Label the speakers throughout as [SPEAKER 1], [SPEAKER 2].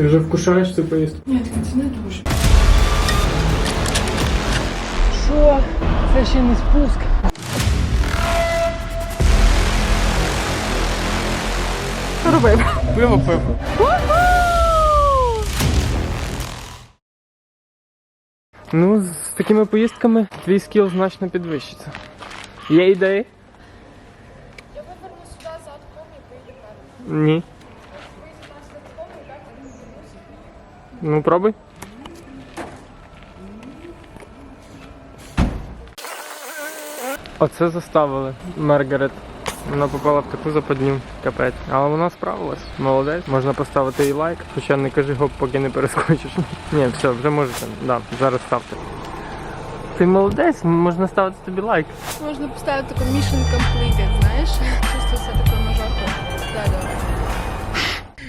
[SPEAKER 1] Ти вже вкушаєш цю поїздку?
[SPEAKER 2] Ні, так це не дуже.
[SPEAKER 1] Що? Це ще не спуск.
[SPEAKER 2] Що робив?
[SPEAKER 1] Пиво пиво. Ну, з такими поїздками твій скіл значно підвищиться. Є ідеї?
[SPEAKER 2] Я поверну сюди задком і поїду.
[SPEAKER 1] Ні. Ну, пробуй. Оце заставили Маргарет. Вона попала в таку западню, капець. Але вона справилась. Молодець. Можна поставити їй лайк. Хоча не кажи гоп, поки не перескочиш. Ні, все, вже можете. Да, зараз ставте. Ти молодець, можна ставити тобі лайк.
[SPEAKER 2] Можна поставити таку mission completed, знаєш? Чисто все таке на. Да, да.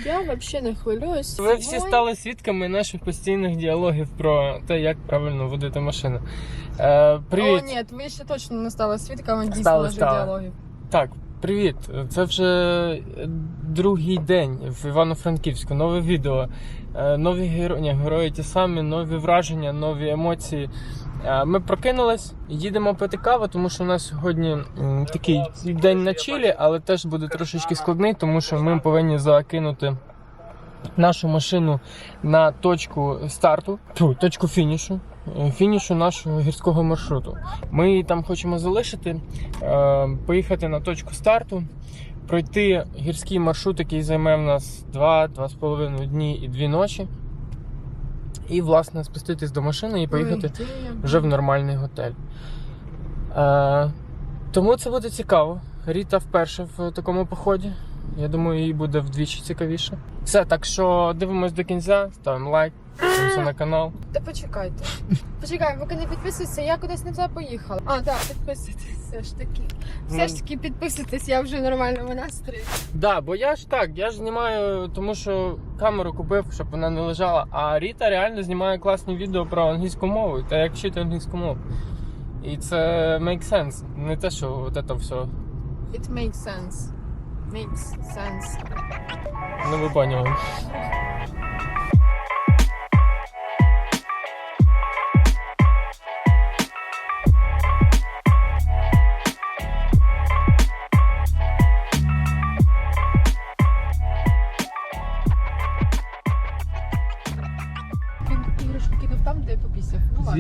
[SPEAKER 2] Я взагалі не хвилююсь.
[SPEAKER 1] Ви всі стали свідками наших постійних діалогів про те, як правильно водити машину. Е, привіт.
[SPEAKER 2] О, ні, ви ще точно не стали свідками дійсно
[SPEAKER 1] Стали,
[SPEAKER 2] наших
[SPEAKER 1] стали.
[SPEAKER 2] діалогів.
[SPEAKER 1] Так, привіт. Це вже другий день в Івано-Франківську. Нове відео. Е, Нові герої, герої ті самі, нові враження, нові емоції. Е, Ми прокинулись, їдемо пити каву, тому що у нас сьогодні такий день на чилі, але теж буде трошечки складний, тому що ми повинні закинути нашу машину на точку старту, точку фінішу. Фінішу нашого гірського маршруту. Ми її там хочемо залишити, е, поїхати на точку старту, пройти гірський маршрут, який займе в нас 2-2,5 дні і 2 ночі. І, власне, спуститись до машини і поїхати
[SPEAKER 2] Ой,
[SPEAKER 1] вже в нормальний готель. Е, тому це буде цікаво. Ріта вперше в такому поході. Я думаю, їй буде вдвічі цікавіше. Все, так що дивимось до кінця, ставимо лайк, підписуємося на канал.
[SPEAKER 2] Та почекайте. Почекай, поки не підписуєтеся, я кудись не туди поїхала. А, так, підписуйтесь, все ж таки. Все ж таки підписуйтесь, я вже в нормальному настрої.
[SPEAKER 1] Да, бо я ж так, я ж знімаю, тому що камеру купив, щоб вона не лежала. А Ріта реально знімає класні відео про англійську мову та як вчити англійську мову. І це make sense. Не те, що от це все.
[SPEAKER 2] It makes sense. Makes sense.
[SPEAKER 1] Ну ви поняли.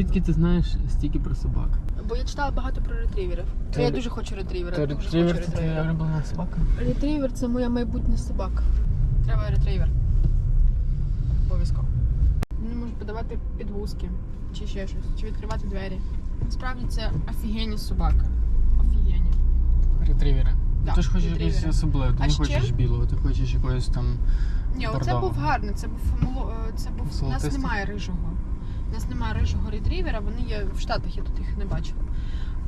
[SPEAKER 1] Звідки ти знаєш стільки про собак?
[SPEAKER 2] Бо я читала багато про ретріверів.
[SPEAKER 1] Ти-
[SPEAKER 2] Я дуже хочу ретрівера.
[SPEAKER 1] Ти
[SPEAKER 2] дуже
[SPEAKER 1] ретрівер
[SPEAKER 2] хочу
[SPEAKER 1] це твоя улюблена собака?
[SPEAKER 2] Ретрівер це моя майбутня собака. Треба ретрівер. Обов'язково. Вони можуть подавати підгузки чи ще щось, чи відкривати двері. Насправді це офігенні собаки. Офігенні.
[SPEAKER 1] Ретрівери.
[SPEAKER 2] Так,
[SPEAKER 1] ти ж хочеш якийсь особливий, ти
[SPEAKER 2] А
[SPEAKER 1] не
[SPEAKER 2] ще?
[SPEAKER 1] хочеш білого, ти хочеш якогось там.
[SPEAKER 2] Ні, оце
[SPEAKER 1] Бордово.
[SPEAKER 2] був гарний. Це був е, це був. У нас немає рижого. У нас немає рижого ретрівера, вони є в Штатах, я тут їх не бачила.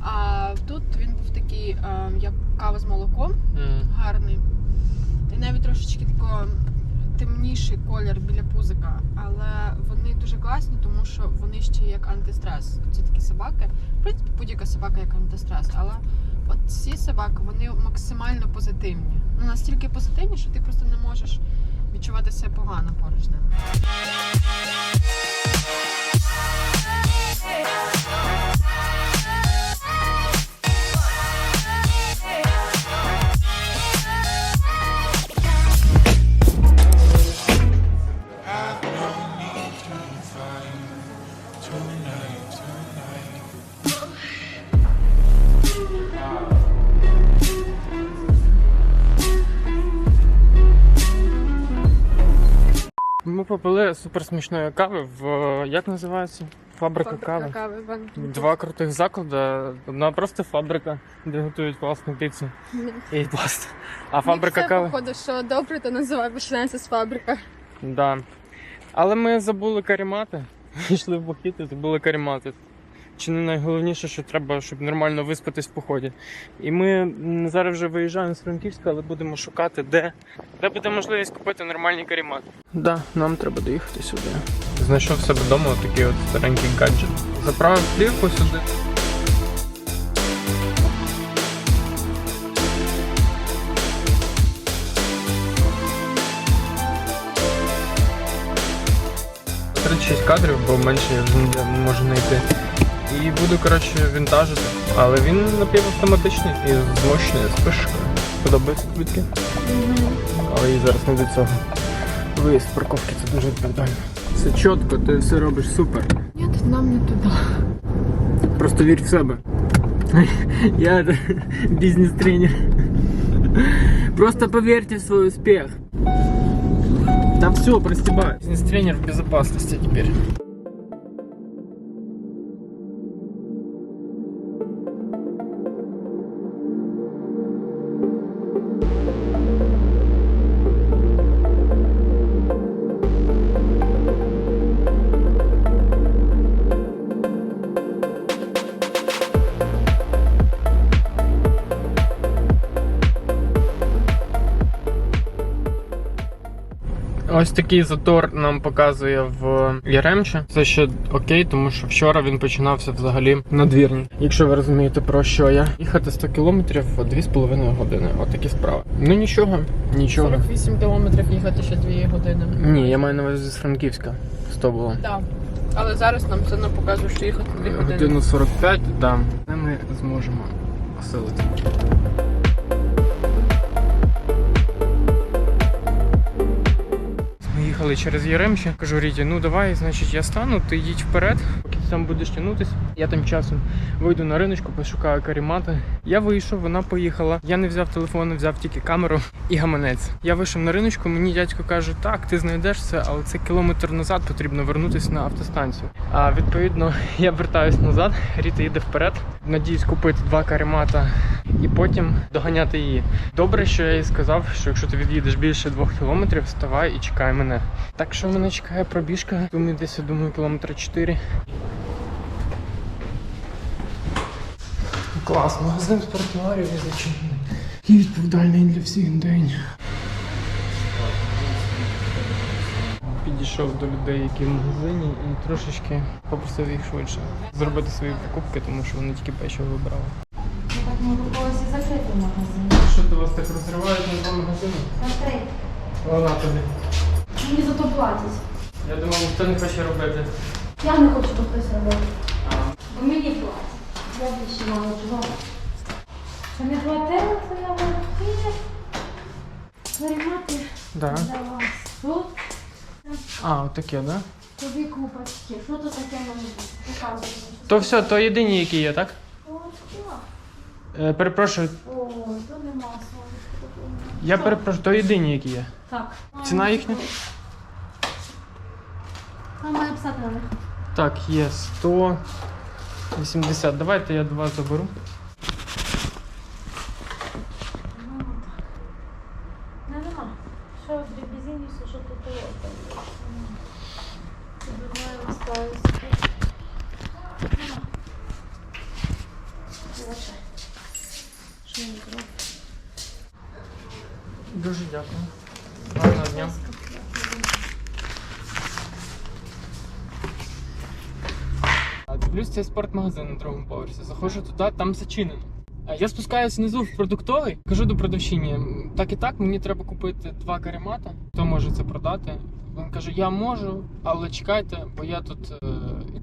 [SPEAKER 2] А тут він був такий, е, як кава з молоком.
[SPEAKER 1] м,
[SPEAKER 2] гарний. І навіть трошечки такого темніший колір біля пузика. Але вони дуже класні, тому що вони ще як антистрес. Ці такі собаки. В принципі, будь-яка собака як антистрес, але от ці собаки вони максимально позитивні. Ну настільки позитивні, що ти просто не можеш відчувати себе погано поруч з ними.
[SPEAKER 1] Попили супер смачної кави в як називається? Фабрика, кави.
[SPEAKER 2] кави
[SPEAKER 1] Два крутих заклади. Одна просто фабрика, де готують класну піцу і пласт. А фабрика
[SPEAKER 2] все,
[SPEAKER 1] кави.
[SPEAKER 2] походу, що добре, то називає починається з фабрика.
[SPEAKER 1] Да. Але ми забули карімати. Йшли в бухіти, забули карімати. Чи не найголовніше, що треба, щоб нормально виспатись в поході. І ми зараз вже виїжджаємо з Франківська, але будемо шукати, де, де буде можливість купити нормальні карімати. Да, нам треба доїхати сюди. Знайшов себе вдома такий от старенький гаджет. Заправив плівку сюди. 36 кадрів, бо менше я вже не можу знайти. І буду, коротше, вінтажити. Але він напівавтоматичний і змощений спишкою. Подобається квітки. Але і зараз не до цього. Виїзд з парковки це дуже відповідально. Все чітко, ти все робиш супер.
[SPEAKER 2] Ні, нам не туди.
[SPEAKER 1] Просто вірь в себе. Я бізнес-тренер. Просто поверьте в свой успех. Там все, простебай. Бизнес-тренер в безопасности теперь. Ось такий затор нам показує в Яремче. Це ще окей, тому що вчора він починався взагалі надвірні. Якщо ви розумієте про що я. Їхати 100 кілометрів 2,5 години. Отакі справи. Ну нічого, нічого.
[SPEAKER 2] 48 кілометрів їхати ще 2 години.
[SPEAKER 1] Ні, я маю на увазі з Франківська. 100 було.
[SPEAKER 2] Так. Але зараз нам все одно показує, що їхати 2 години.
[SPEAKER 1] Годину 45, да. Це ми зможемо осилити. Ми їхали через Яремче. Кажу Ріді, ну давай, значить, я стану, ти їдь вперед, поки ти там будеш тягнутись. Я тим часом вийду на риночку, пошукаю карімати. Я вийшов, вона поїхала. Я не взяв телефон, взяв тільки камеру і гаманець. Я вийшов на риночку, мені дядько каже, так, ти знайдеш це, але це кілометр назад потрібно вернутися на автостанцію. А відповідно, я вертаюсь назад, Ріта їде вперед. Надіюсь купити два каремата і потім доганяти її. Добре, що я їй сказав, що якщо ти від'їдеш більше двох кілометрів, вставай і чекай мене. Так що мене чекає пробіжка. Думаю, десь я думаю, кілометра 4. Клас, магазин спортуарів і зачинений. І відповідальний для всіх день. Підійшов до людей, які в магазині, і трошечки попросив їх швидше зробити свої покупки, тому що вони тільки печиво вибрали.
[SPEAKER 3] Так ми купилися закритий магазин.
[SPEAKER 1] Що ти вас так розривають на два магазини?
[SPEAKER 3] Закритий.
[SPEAKER 1] Вона тобі.
[SPEAKER 3] Мені за то платять.
[SPEAKER 1] Я думав, ніхто не хоче робити.
[SPEAKER 3] Я не хочу, щоб хтось робив.
[SPEAKER 1] А,
[SPEAKER 3] Бо мені платять. Я більше мало чого. Це не платили, то я вирішила варімати
[SPEAKER 1] да.
[SPEAKER 3] вас. Тут
[SPEAKER 1] А, отаке, да?
[SPEAKER 3] тобі купочки. Що то таке може бути? Показуй.
[SPEAKER 1] То все, то єдині, які є, так?
[SPEAKER 3] О.
[SPEAKER 1] Е, перепрошую,
[SPEAKER 3] О, то нема слова.
[SPEAKER 1] я перепрошую, то єдині, які є.
[SPEAKER 3] Так.
[SPEAKER 1] Ціна їхня?
[SPEAKER 3] Там має писати на них.
[SPEAKER 1] Так, є 180. Давайте я два заберу.
[SPEAKER 3] Не, нема. Що в дрібізінюся, що тут є. Тут знаю, розклалися. Нема. Вибачай. Що я не зроблю?
[SPEAKER 1] Дуже дякую. Гарного дня. А Дивлюсь цей спортмагазин на другому поверсі. Заходжу туди, там зачинено. Я спускаюся внизу в продуктовий, кажу до продавщині, так і так, мені треба купити два каремата. Хто може це продати? Він каже, я можу, але чекайте, бо я тут е,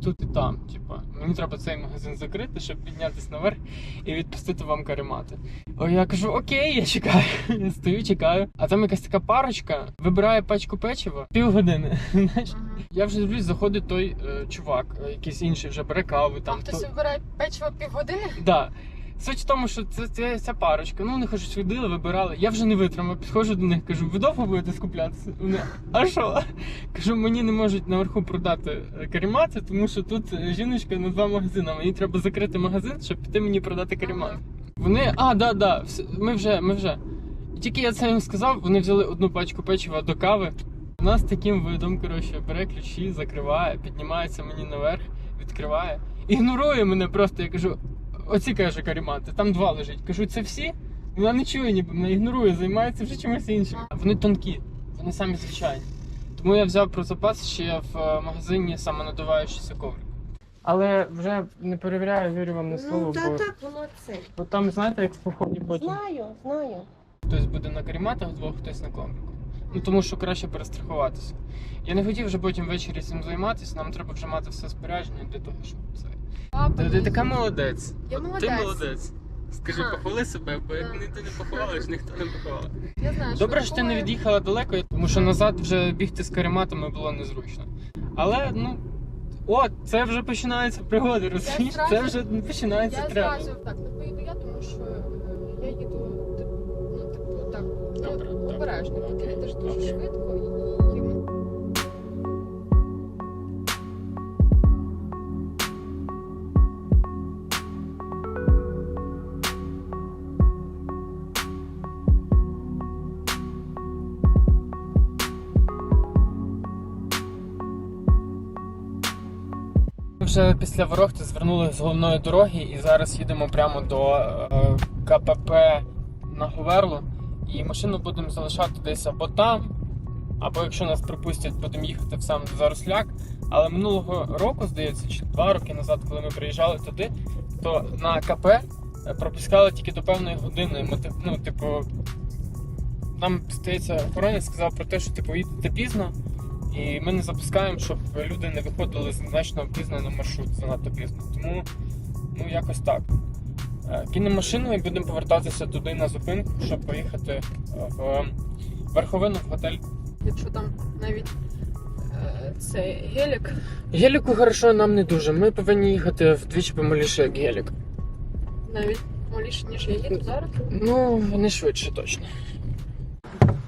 [SPEAKER 1] тут, і там. Типа, мені треба цей магазин закрити, щоб піднятися наверх і відпустити вам каремати. О, я кажу, окей, я чекаю. Я стою, чекаю. А там якась така парочка вибирає пачку печива півгодини. Знаєш, я вже дивлюсь, заходить той е, чувак, е, якийсь інший вже бере каву там.
[SPEAKER 2] Хтось
[SPEAKER 1] то-
[SPEAKER 2] вибирає печиво півгодини?
[SPEAKER 1] Да. Суть в тому, що це, це ця парочка. Ну, вони щось ходили, вибирали. Я вже не витримав, підходжу до них, кажу, ви довго будете скуплятися? Вони, а що? Кажу, мені не можуть наверху продати е, карімати, тому що тут е, жіночка на два магазини. Мені треба закрити магазин, щоб піти мені продати карімат. Вони, а, да, да, ми вже, ми вже. І тільки я це їм сказав, вони взяли одну пачку печива до кави. Вона з таким видом, коротше, бере ключі, закриває, піднімається мені наверх, відкриває. Ігнорує мене просто, я кажу, оці каже карімати, там два лежить. Кажу, це всі? Вона не чує, ніби мене ігнорує, займається вже чимось іншим. Вони тонкі, вони самі звичайні. Тому я взяв про запас ще в е, магазині самонадуваючийся коврик. Але вже не перевіряю, вірю вам на слово,
[SPEAKER 4] Ну, та
[SPEAKER 1] бо,
[SPEAKER 4] так, воно це.
[SPEAKER 1] бо там, знаєте, як в поході потім
[SPEAKER 4] Знаю, знаю.
[SPEAKER 1] хтось буде на каріматах двох, хтось на коврику. Ну тому що краще перестрахуватися. Я не хотів вже потім ввечері цим займатися, нам треба вже мати все спорядження для того, щоб це.
[SPEAKER 2] Папа
[SPEAKER 1] Ти, ти така молодець.
[SPEAKER 2] Я
[SPEAKER 1] От
[SPEAKER 2] молодець.
[SPEAKER 1] Ти молодець. Скажи,
[SPEAKER 2] Ха.
[SPEAKER 1] похвали себе, бо як не ти не похвалиш, ніхто не похвалить.
[SPEAKER 2] Я знаю,
[SPEAKER 1] Добре, що ти не від'їхала далеко, тому що назад вже бігти з карематами було незручно. Але ну. О, це вже починаються пригоди, розумієш?
[SPEAKER 2] зразу-
[SPEAKER 1] Це вже починається
[SPEAKER 2] Я
[SPEAKER 1] треба.
[SPEAKER 2] зразу так не поїду я, тому що е, я їду ну, типу, так,
[SPEAKER 1] Добре,
[SPEAKER 2] ну,
[SPEAKER 1] добре.
[SPEAKER 2] обережно. Ти їдеш дуже
[SPEAKER 1] Окей.
[SPEAKER 2] швидко
[SPEAKER 1] вже після Ворохти звернули з головної дороги і зараз їдемо прямо до е, КПП на Говерлу. І машину будемо залишати десь або там, або якщо нас припустять, будемо їхати в сам Заросляк. Але минулого року, здається, чи два роки назад, коли ми приїжджали туди, то на КП е, пропускали тільки до певної години. Ми, ну, типу, нам здається, охоронець сказав про те, що типу їдете пізно, і ми не запускаємо, щоб люди не виходили значно пізно на маршрут занадто пізно. Тому ну якось так. Е, Кинемо машину і будемо повертатися туди на зупинку, щоб поїхати е, в верховину в готель.
[SPEAKER 2] якщо там навіть е, цей гелік,
[SPEAKER 1] Геліку хорошо нам не дуже. Ми повинні їхати вдвічі помаліше, як гелік.
[SPEAKER 2] навіть маліше, ніж я їду зараз.
[SPEAKER 1] Ну, не швидше точно.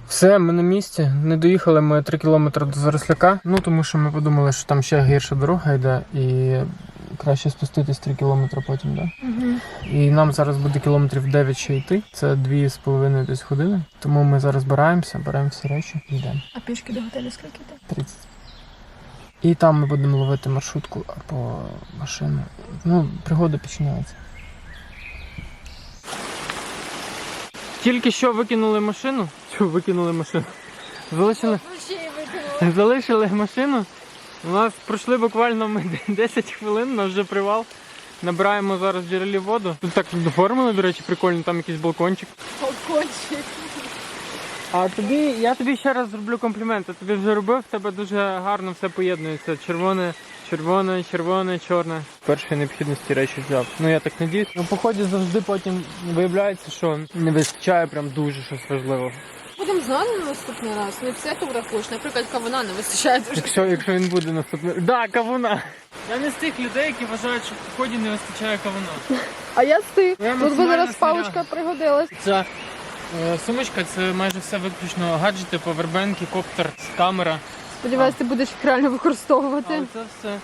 [SPEAKER 1] Все, ми на місці. Не доїхали ми 3 кілометри до Заросляка. Ну тому що ми подумали, що там ще гірша дорога йде, і краще спуститись 3 кілометри потім, да?
[SPEAKER 2] Угу.
[SPEAKER 1] І нам зараз буде кілометрів 9 ще йти. Це 2,5 десь години. Тому ми зараз збираємося, беремо всі речі і йдемо.
[SPEAKER 2] А пішки до готелю скільки там?
[SPEAKER 1] 30. І там ми будемо ловити маршрутку або машину. Ну, пригода починається. Тільки що викинули машину. Чу, викинули машину. Залишили, залишили машину. У нас пройшли буквально ми 10 хвилин, нас вже привал. Набираємо зараз в джерелі воду. Тут так доформили, до речі, прикольно, там якийсь балкончик.
[SPEAKER 2] Балкончик.
[SPEAKER 1] А тобі, я тобі ще раз зроблю комплімент. Я тобі вже робив, в тебе дуже гарно все поєднується. Червоне, червоне, червоне, чорне. Першої необхідності речі взяв. Ну я так надіюсь. Ну, по ході завжди потім виявляється, що не вистачає прям дуже щось важливого.
[SPEAKER 2] Будемо знати на наступний раз. Не все ти врахуєш. Наприклад, кавуна не вистачає дуже.
[SPEAKER 1] Якщо, якщо він буде наступний. Да, кавуна! Я не з тих людей, які вважають, що в ході не вистачає кавуна.
[SPEAKER 2] А я з тих.
[SPEAKER 1] Ну, я
[SPEAKER 2] Тут би
[SPEAKER 1] максимально
[SPEAKER 2] зараз паличка пригодилась.
[SPEAKER 1] Ця е, сумочка це майже все виключно гаджети, повербенки, коптер, камера.
[SPEAKER 2] Сподіваюсь, ти будеш їх реально використовувати.
[SPEAKER 1] Але це все.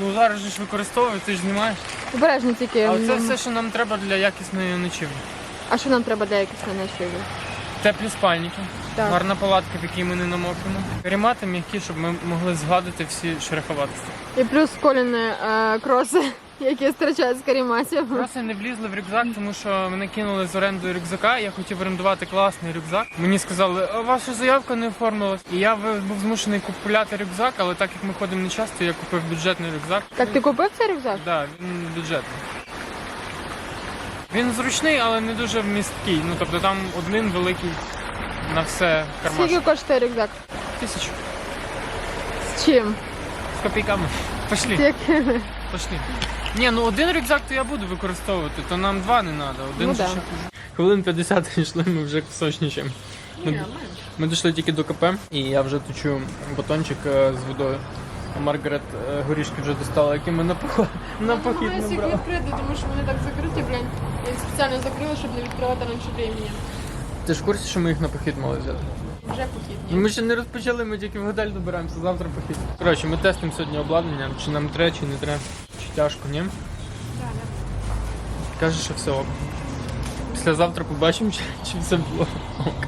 [SPEAKER 1] Ну зараз же ж використовую, ти ж знімаєш.
[SPEAKER 2] Обережно тільки.
[SPEAKER 1] А це все, що нам треба для якісної ночівлі.
[SPEAKER 2] А що нам треба для якісної ночівлі?
[SPEAKER 1] Теплі спальники,
[SPEAKER 2] Так.
[SPEAKER 1] гарна палатка, в якій ми не намокнемо. Каремати м'які, щоб ми могли згадати всі шероховатості.
[SPEAKER 2] І плюс коліни е, кроси, які стирчать з каріматів.
[SPEAKER 1] Просто не влізли в рюкзак, тому що мене кинули з орендою рюкзака. Я хотів орендувати класний рюкзак. Мені сказали, а ваша заявка не оформилась. І я був змушений купувати рюкзак, але так як ми ходимо не часто, я купив бюджетний рюкзак.
[SPEAKER 2] Так ти купив цей рюкзак?
[SPEAKER 1] Так, да, він бюджетний. Він зручний, але не дуже вмісткий. Ну тобто там один великий на все кармаш.
[SPEAKER 2] Скільки коштує рюкзак?
[SPEAKER 1] Тисячу.
[SPEAKER 2] З чим?
[SPEAKER 1] З копійками. Пошли,
[SPEAKER 2] З якими?
[SPEAKER 1] пошли. Ні, ну один рюкзак то я буду використовувати, то нам два не треба. Один
[SPEAKER 2] Ну да.
[SPEAKER 1] Хвилин 50 йшли, ми вже кусочнічимо. Ми, ми дійшли тільки до КП, і я вже точу батончик е, з водою. Маргарет е, горішки вже достала, які ми на, поход, на похід не
[SPEAKER 2] їх
[SPEAKER 1] брали.
[SPEAKER 2] відкрити, тому що вони так закриті, блін. Я їх спеціально закрила, щоб не відкривати раніше времени.
[SPEAKER 1] Ти ж в курсі, що ми їх на похід мали взяти?
[SPEAKER 2] Вже похід.
[SPEAKER 1] Ну, Ми ще не розпочали, ми тільки в готель добираємося, завтра похід. Коротше, ми тестимо сьогодні обладнання, чи нам треба, чи не треба. Чи тяжко, ні? Каже, що все ок. Післязавтра побачимо, чи, чи все було ок.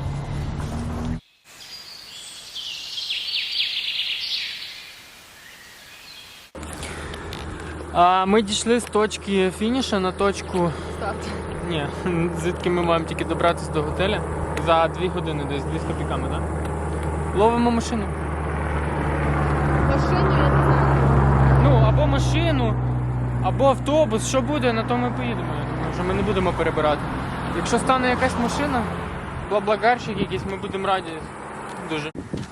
[SPEAKER 1] А ми дійшли з точки фініша на точку.
[SPEAKER 2] Старт.
[SPEAKER 1] Ні, звідки ми маємо тільки добратися до готеля за 2 години десь, 2 з копійками, так? Ловимо машину.
[SPEAKER 2] Машину я не знаю.
[SPEAKER 1] Ну, або машину, або автобус. Що буде, на то ми поїдемо. Я думаю, що ми не будемо перебирати. Якщо стане якась машина, блаблакарщик якийсь, ми будемо раді Дуже.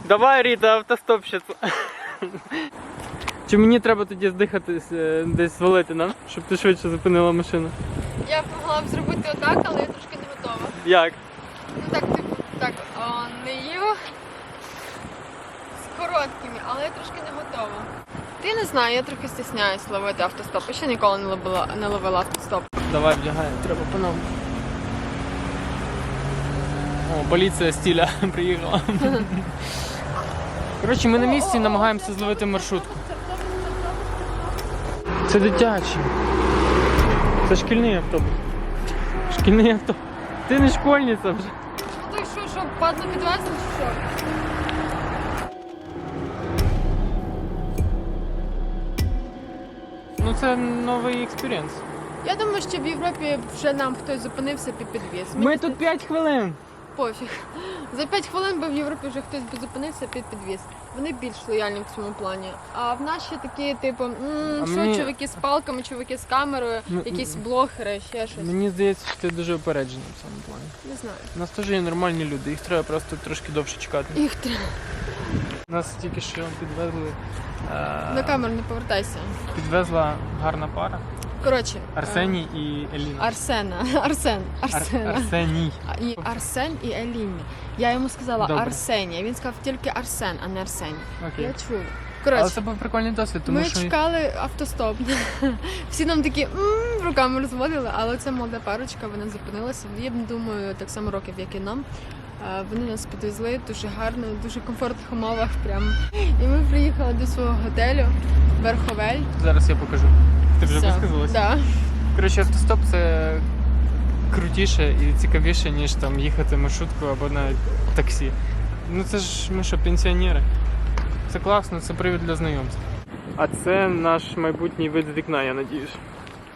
[SPEAKER 1] Давай, Ріта, автостопщиця. Чи мені треба тоді здихатись, е, десь звалити нам, щоб ти швидше зупинила машину?
[SPEAKER 2] Я б могла б зробити отак, але я трошки не готова.
[SPEAKER 1] Як?
[SPEAKER 2] Ну так, типу, так, о, не їв з короткими, але я трошки не готова. Ти не знаю, я трохи стісняюсь ловити автостоп. Я ще ніколи не ловила, не ловила автостоп.
[SPEAKER 1] Давай вдягаємо, треба по-новому. О, поліція стіля приїхала. Коротше, ми на місці намагаємося зловити маршрутку. Це дитячий. Це шкільний автобус. Шкільний автобус. Ти не школьниця вже.
[SPEAKER 2] Ну то й що, що, падло підвезли чи що?
[SPEAKER 1] Ну це новий експірієнс.
[SPEAKER 2] Я думаю, що в Європі вже нам хтось зупинився під підвіз.
[SPEAKER 1] Ми тут 5 хвилин.
[SPEAKER 2] Пофіг. За 5 хвилин би в Європі вже хтось би зупинився під підвіз. Вони більш лояльні в цьому плані. А в нас ще такі, типу, м,
[SPEAKER 1] А
[SPEAKER 2] що
[SPEAKER 1] мені-
[SPEAKER 2] чуваки з палками, чуваки з камерою,
[SPEAKER 1] Ну,
[SPEAKER 2] якісь блогери, ще щось.
[SPEAKER 1] Мені здається, що ти дуже опереджений в цьому плані.
[SPEAKER 2] Не знаю.
[SPEAKER 1] У нас теж є нормальні люди, їх треба просто трошки довше чекати.
[SPEAKER 2] Їх треба.
[SPEAKER 1] Нас тільки що підвезли. е,
[SPEAKER 2] На камеру не повертайся.
[SPEAKER 1] Підвезла гарна пара
[SPEAKER 2] Коротше,
[SPEAKER 1] Арсеній і Еліна.
[SPEAKER 2] е, Арсена. Арсен.
[SPEAKER 1] Ар-
[SPEAKER 2] Арсена.
[SPEAKER 1] Арсеній.
[SPEAKER 2] А, І Арсен і Еліні. Я йому сказала
[SPEAKER 1] Добре.
[SPEAKER 2] Арсенія. Він сказав тільки Арсен, а не Арсеній.
[SPEAKER 1] Окей.
[SPEAKER 2] Я чую.
[SPEAKER 1] Але
[SPEAKER 2] Коротше,
[SPEAKER 1] це був прикольний досвід, тому
[SPEAKER 2] ми
[SPEAKER 1] що
[SPEAKER 2] чекали автостоп. Всі нам такі «М», руками розводили, але це молода парочка, вона зупинилася. Я думаю, так само років, як і нам. Вони нас підвезли дуже гарно, в дуже комфортних умовах. Прям. І ми приїхали до свого готелю Верховель.
[SPEAKER 1] зараз я покажу. Ти вже висказалась?
[SPEAKER 2] Да.
[SPEAKER 1] Коротше, автостоп це крутіше і цікавіше, ніж там їхати маршруткою або навіть таксі. Ну це ж ми що, пенсіонери. Це класно, це привід для знайомств. А це наш майбутній вид з вікна, я надіюсь.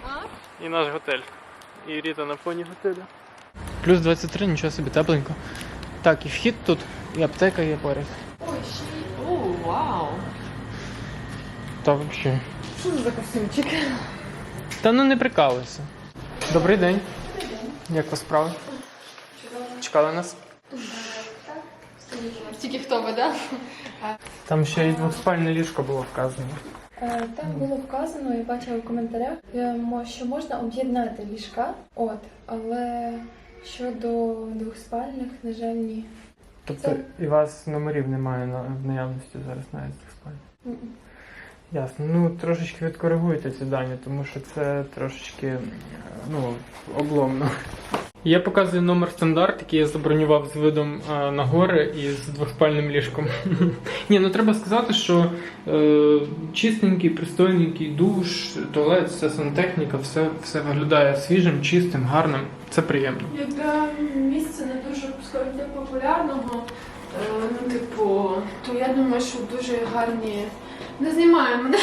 [SPEAKER 2] А?
[SPEAKER 1] І наш готель. І Ріта на фоні готелю. Плюс 23, нічого собі тепленько. Так, і вхід тут, і аптека є поряд.
[SPEAKER 2] Ой, ще О, вау!
[SPEAKER 1] Та взагалі.
[SPEAKER 2] Що це за костюмчик?
[SPEAKER 1] Та ну не прикалуйся. Добрий день. Як вас справи? Чекали нас?
[SPEAKER 2] Тільки хто ви, да?
[SPEAKER 1] Там ще й двоспальне ліжко було вказано.
[SPEAKER 3] Е, Там було вказано, я бачила в коментарях, е, що можна об'єднати ліжка, от, але щодо двохспальних, на жаль, ні.
[SPEAKER 1] Тобто і вас номерів немає на, в наявності зараз навіть двоспальних?
[SPEAKER 3] Мгм.
[SPEAKER 1] Ясно. Ну трошечки відкоригуйте ці дані, тому що це трошечки е, ну, обломно. Я показую номер стандарт, який я забронював з видом е, на гори і з двоспальним ліжком. Ні, ну треба сказати, що е, чистенький, пристойненький душ, туалет, вся сантехніка, все, все виглядає свіжим, чистим, гарним. Це приємно.
[SPEAKER 2] Як для місця не дуже скажімо, популярного, е, ну, типу, то я думаю, що дуже гарні. Не знімає мене.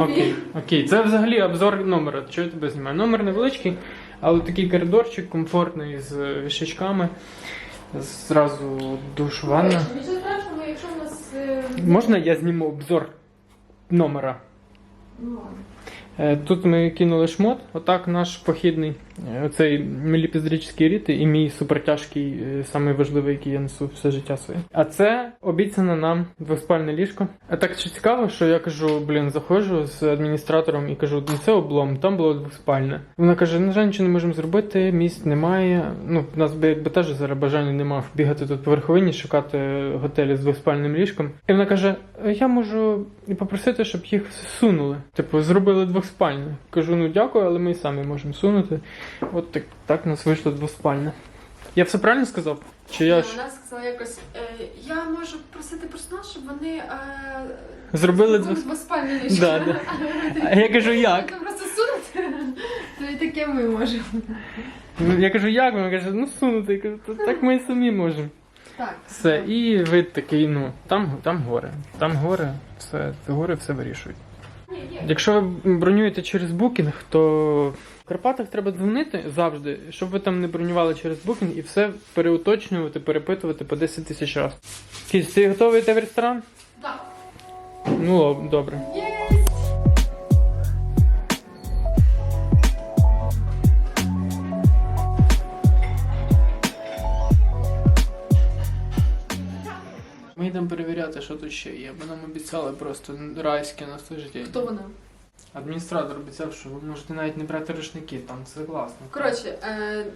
[SPEAKER 1] Окей, окей. Це взагалі обзор номера. Чого я тебе знімаю? Номер невеличкий, але такий коридорчик комфортний з вішачками. Зразу душ, ванна.
[SPEAKER 2] Нічого страшного, якщо в нас. е,
[SPEAKER 1] Можна я зніму обзор номера?
[SPEAKER 2] ну, ладно.
[SPEAKER 1] Е, Тут ми кинули шмот, отак наш похідний, е, оцей міліпіздрічний рід і мій супертяжкий, е, самий важливий, який я несу все життя своє. А це обіцяне нам двоспальне ліжко. А так що цікаво, що я кажу, блін, заходжу з адміністратором і кажу, ну це облом, там було двоспальне. Вона каже, на жаль, нічого не можемо зробити, місць немає. Ну, в нас би якби теж зараз бажання немає бігати тут по верховині, шукати готелі з двоспальним ліжком. І вона каже: я можу і попросити, щоб їх сунули. Типу, зробили двоспальне. Кажу, ну дякую, але ми і самі можемо сунути. От так, так у нас вийшло двоспальне. Я все правильно сказав? Чи я
[SPEAKER 2] Вона сказала якось, е, я можу просити персонал, щоб вони е,
[SPEAKER 1] зробили
[SPEAKER 2] зробили
[SPEAKER 1] двос...
[SPEAKER 2] двоспальне ліжко.
[SPEAKER 1] Да, да. А я кажу, як?
[SPEAKER 2] Це просто сунути, то і таке ми можемо.
[SPEAKER 1] Ну, Я кажу, як? Вона каже, ну сунути. Я кажу, «Та так ми і самі можемо.
[SPEAKER 2] Так.
[SPEAKER 1] Все, і вид такий, ну, там, там гори. Там гори, все, гори все вирішують. Якщо ви бронюєте через букінг, то в Карпатах треба дзвонити завжди, щоб ви там не бронювали через букінг і все переуточнювати, перепитувати по 10 тисяч разів. Кісь, ти готовий йти в ресторан?
[SPEAKER 2] Так.
[SPEAKER 1] Ну, добре.
[SPEAKER 2] Єсть!
[SPEAKER 1] перевіряти, що тут ще є, бо нам обіцяли просто райське наслаждення.
[SPEAKER 2] Хто вона?
[SPEAKER 1] Адміністратор обіцяв, що ви можете навіть не брати рушники, там це класно.
[SPEAKER 2] Коротше, е,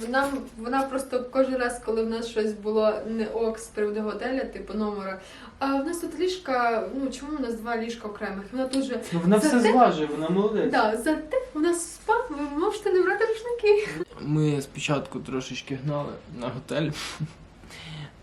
[SPEAKER 2] вона, вона просто кожен раз, коли в нас щось було не ок з приводу готеля, типу номера. А в нас тут ліжка, ну чому у нас два ліжка окремих? Вона тут же.
[SPEAKER 1] Ну вона все зважує, вона молодець.
[SPEAKER 2] Да, зате у нас спа, ви можете не брати рушники.
[SPEAKER 1] Ми спочатку трошечки гнали на готель.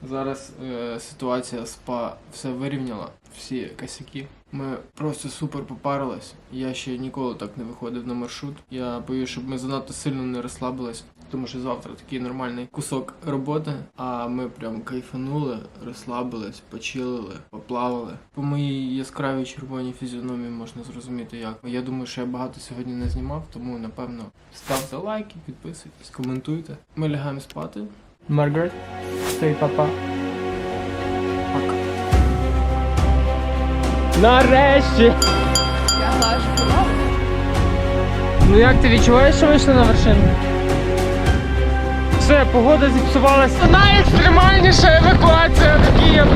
[SPEAKER 1] Зараз е, ситуація спа все вирівняла, всі косяки. Ми просто супер попарились. Я ще ніколи так не виходив на маршрут. Я боюсь, щоб ми занадто сильно не розслабились, тому що завтра такий нормальний кусок роботи. А ми прям кайфанули, розслабились, почилили, поплавали. По моїй яскравій червоній фізіономії можна зрозуміти, як. Я думаю, що я багато сьогодні не знімав, тому напевно ставте лайки, підписуйтесь, коментуйте. Ми лягаємо спати. Маргарет, стей папа. Пока. Нарешті!
[SPEAKER 2] Я глажу голову.
[SPEAKER 1] Ну як ти відчуваєш, що вийшли на вершину? Все, погода зіпсувалася. Найекстремальніша евакуація в Києву.